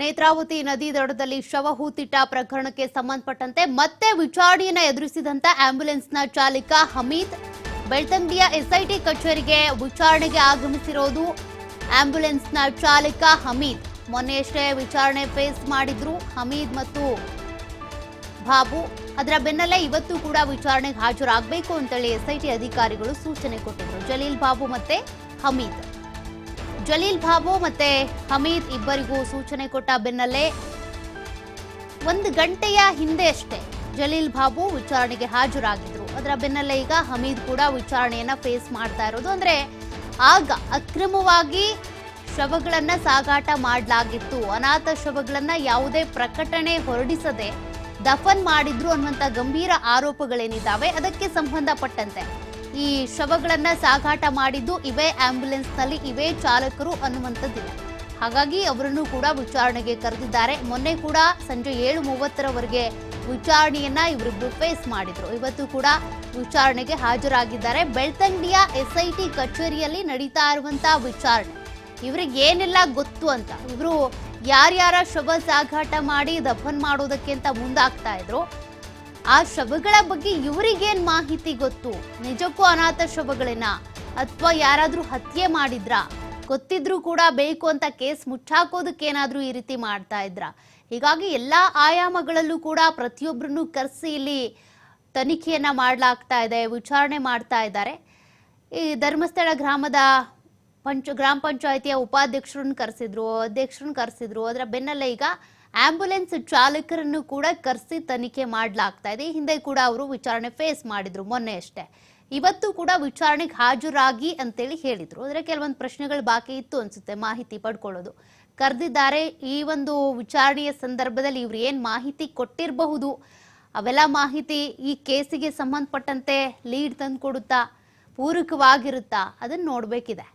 ನೇತ್ರಾವತಿ ನದಿ ದಡದಲ್ಲಿ ಶವ ಹೂತಿಟ್ಟ ಪ್ರಕರಣಕ್ಕೆ ಸಂಬಂಧಪಟ್ಟಂತೆ ಮತ್ತೆ ವಿಚಾರಣೆಯನ್ನು ಎದುರಿಸಿದಂತ ಆಂಬ್ಯುಲೆನ್ಸ್ನ ಚಾಲಕ ಹಮೀದ್. ಬೆಳ್ತಂಗಿಯ ಎಸ್ಐಟಿ ಕಚೇರಿಗೆ ವಿಚಾರಣೆಗೆ ಆಗಮಿಸಿರೋದು ಆಂಬ್ಯುಲೆನ್ಸ್ನ ಚಾಲಕ ಹಮೀದ್. ಮೊನ್ನೆಯಷ್ಟೇ ವಿಚಾರಣೆ ಫೇಸ್ ಮಾಡಿದ್ರು ಹಮೀದ್ ಮತ್ತು ಬಾಬು. ಅದರ ಬೆನ್ನಲ್ಲೇ ಇವತ್ತು ಕೂಡ ವಿಚಾರಣೆಗೆ ಹಾಜರಾಗಬೇಕು ಅಂತೇಳಿ ಎಸ್ಐಟಿ ಅಧಿಕಾರಿಗಳು ಸೂಚನೆ ಕೊಟ್ಟಿದ್ರು. ಜಲೀಲ್ ಬಾಬು ಮತ್ತೆ ಹಮೀದ್. ಜಲೀಲ್ ಬಾಬು ಮತ್ತೆ ಹಮೀದ್ ಇಬ್ಬರಿಗೂ ಸೂಚನೆ ಕೊಟ್ಟ ಬೆನ್ನಲ್ಲೇ ಒಂದು ಗಂಟೆಯ ಹಿಂದೆ ಅಷ್ಟೇ ಜಲೀಲ್ ಬಾಬು ವಿಚಾರಣೆಗೆ ಹಾಜರಾಗಿದ್ರು. ಅದರ ಬೆನ್ನಲ್ಲೇ ಈಗ ಹಮೀದ್ ಕೂಡ ವಿಚಾರಣೆಯನ್ನ ಫೇಸ್ ಮಾಡ್ತಾ ಇರೋದು. ಅಂದ್ರೆ ಆಗ ಅಕ್ರಮವಾಗಿ ಶವಗಳನ್ನ ಸಾಗಾಟ ಮಾಡಲಾಗಿತ್ತು. ಅನಾಥ ಶವಗಳನ್ನ ಯಾವುದೇ ಪ್ರಕಟಣೆ ಹೊರಡಿಸದೆ ದಫನ್ ಮಾಡಿದ್ರು ಅನ್ನುವಂಥ ಗಂಭೀರ ಆರೋಪಗಳೇನಿದ್ದಾವೆ? ಅದಕ್ಕೆ ಸಂಬಂಧಪಟ್ಟಂತೆ ಈ ಶವಗಳನ್ನ ಸಾಗಾಟ ಮಾಡಿದ್ದು ಇವೇ ಆಂಬ್ಯುಲೆನ್ಸ್ನಲ್ಲಿ, ಇವೇ ಚಾಲಕರು ಅನ್ನುವಂಥದ್ದಿಲ್ಲ. ಹಾಗಾಗಿ ಅವರನ್ನು ಕೂಡ ವಿಚಾರಣೆಗೆ ಕರೆದಿದ್ದಾರೆ. ಮೊನ್ನೆ ಕೂಡ ಸಂಜೆ ಏಳು ಮೂವತ್ತರವರೆಗೆ ವಿಚಾರಣೆಯನ್ನ ಇವರಿಬ್ರು ಫೇಸ್ ಮಾಡಿದ್ರು. ಇವತ್ತು ಕೂಡ ವಿಚಾರಣೆಗೆ ಹಾಜರಾಗಿದ್ದಾರೆ. ಬೆಳ್ತಂಗಡಿಯ ಎಸ್ಐಟಿ ಕಚೇರಿಯಲ್ಲಿ ನಡೀತಾ ಇರುವಂತಹ ವಿಚಾರಣೆ. ಇವ್ರಿಗೆ ಏನೆಲ್ಲ ಗೊತ್ತು ಅಂತ? ಇವರು ಯಾರ್ಯಾರ ಶವ ಸಾಗಾಟ ಮಾಡಿ ದಫನ್ ಮಾಡೋದಕ್ಕೆ ಅಂತ ಮುಂದಾಗ್ತಾ ಇದ್ರು. ಆ ಶವಗಳ ಬಗ್ಗೆ ಇವರಿಗೇನ್ ಮಾಹಿತಿ ಗೊತ್ತು? ನಿಜಕ್ಕೂ ಅನಾಥ ಶವಗಳನ್ನ ಅಥವಾ ಯಾರಾದ್ರೂ ಹತ್ಯೆ ಮಾಡಿದ್ರಾ? ಗೊತ್ತಿದ್ರೂ ಕೂಡ ಬೇಕು ಅಂತ ಕೇಸ್ ಮುಚ್ಚಾಕೋದಕ್ಕೆ ಏನಾದ್ರೂ ಈ ರೀತಿ ಮಾಡ್ತಾ ಇದ್ರ? ಹೀಗಾಗಿ ಎಲ್ಲಾ ಆಯಾಮಗಳಲ್ಲೂ ಕೂಡ ಪ್ರತಿಯೊಬ್ಬರನ್ನು ಕರೆಸಿ ಇಲ್ಲಿ ತನಿಖೆಯನ್ನ ಮಾಡಲಾಗ್ತಾ ಇದೆ, ವಿಚಾರಣೆ ಮಾಡ್ತಾ ಇದ್ದಾರೆ. ಈ ಧರ್ಮಸ್ಥಳ ಗ್ರಾಮದ ಪಂಚ ಗ್ರಾಮ ಪಂಚಾಯತಿಯ ಉಪಾಧ್ಯಕ್ಷರನ್ನ ಕರೆಸಿದ್ರು, ಅಧ್ಯಕ್ಷರನ್ನ ಕರೆಸಿದ್ರು. ಅದರ ಬೆನ್ನಲ್ಲೇ ಈಗ ಆಂಬ್ಯುಲೆನ್ಸ್ ಚಾಲಕರನ್ನು ಕೂಡ ಕರೆಸಿ ತನಿಖೆ ಮಾಡಲಾಗ್ತಾ ಇದೆ. ಹಿಂದೆ ಕೂಡ ಅವರು ವಿಚಾರಣೆ ಫೇಸ್ ಮಾಡಿದ್ರು, ಮೊನ್ನೆ ಅಷ್ಟೇ. ಇವತ್ತು ಕೂಡ ವಿಚಾರಣೆಗೆ ಹಾಜರಾಗಿ ಅಂತೇಳಿ ಹೇಳಿದ್ರು. ಅಂದ್ರೆ ಕೆಲವೊಂದು ಪ್ರಶ್ನೆಗಳು ಬಾಕಿ ಇತ್ತು ಅನ್ಸುತ್ತೆ, ಮಾಹಿತಿ ಪಡ್ಕೊಳ್ಳೋದು. ಕರೆದಿದ್ದಾರೆ, ಈ ಒಂದು ವಿಚಾರಣೆಯ ಸಂದರ್ಭದಲ್ಲಿ ಇವ್ರು ಏನು ಮಾಹಿತಿ ಕೊಟ್ಟಿರಬಹುದು? ಅವೆಲ್ಲ ಮಾಹಿತಿ ಈ ಕೇಸಿಗೆ ಸಂಬಂಧಪಟ್ಟಂತೆ ಲೀಡ್ ತಂದು ಕೊಡುತ್ತಾ ಪೂರಕವಾಗಿರುತ್ತಾ, ಅದನ್ನ ನೋಡ್ಬೇಕಿದೆ.